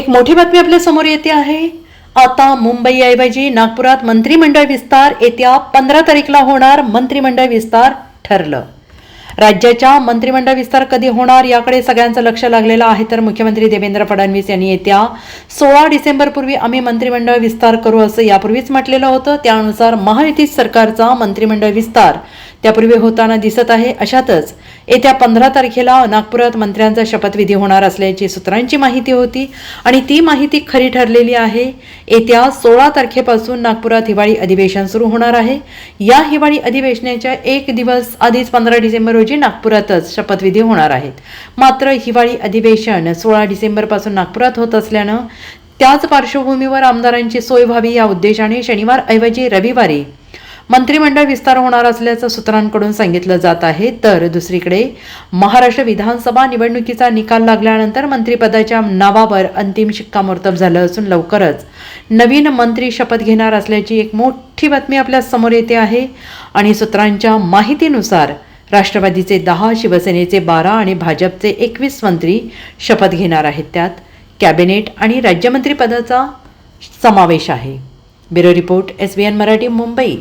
एक मोठी बातमी आपल्यासमोर येते आहे. आता मुंबईऐवजी नागपुरात मंत्रिमंडळ विस्तार येत्या पंधरा तारीखला होणार मंत्रिमंडळ विस्तार ठरलं. राज्याच्या मंत्रिमंडळ विस्तार कधी होणार याकडे सगळ्यांचं लक्ष लागलेलं आहे तर मुख्यमंत्री देवेंद्र फडणवीस यांनी येत्या सोळा डिसेंबरपूर्वी आम्ही मंत्रिमंडळ विस्तार करू असं यापूर्वीच म्हटलेलं होतं. त्यानुसार महायुती सरकारचा मंत्रिमंडळ विस्तार त्यापूर्वी होताना दिसत आहे. अशातच येत्या पंधरा तारखेला नागपुरात मंत्र्यांचा शपथविधी होणार असल्याची सूत्रांची माहिती होती आणि ती माहिती खरी ठरलेली आहे. येत्या सोळा तारखेपासून नागपुरात हिवाळी अधिवेशन सुरू होणार आहे. या हिवाळी अधिवेशनाच्या एक दिवस आधीच पंधरा डिसेंबर रोजी नागपुरातच शपथविधी होणार आहेत. मात्र हिवाळी अधिवेशन सोळा डिसेंबरपासून नागपुरात होत असल्यानं त्याच पार्श्वभूमीवर आमदारांची सोय व्हावी या उद्देशाने शनिवार ऐवजी रविवारी मंत्रिमंडळ विस्तार होणार असल्याचं सूत्रांकडून सांगितलं जात आहे. तर दुसरीकडे महाराष्ट्र विधानसभा निवडणुकीचा निकाल लागल्यानंतर मंत्रिपदाच्या नावावर अंतिम शिक्कामोर्तब झालं असून लवकरच नवीन मंत्री शपथ घेणार असल्याची एक मोठी बातमी आपल्यासमोर येते आहे. आणि सूत्रांच्या माहितीनुसार राष्ट्रवादीचे दहा शिवसेनेचे बारा आणि भाजपचे एकवीस मंत्री शपथ घेणार आहेत. त्यात कॅबिनेट आणि राज्यमंत्रीपदाचा समावेश आहे. Bureau report S B N Marathi Mumbai.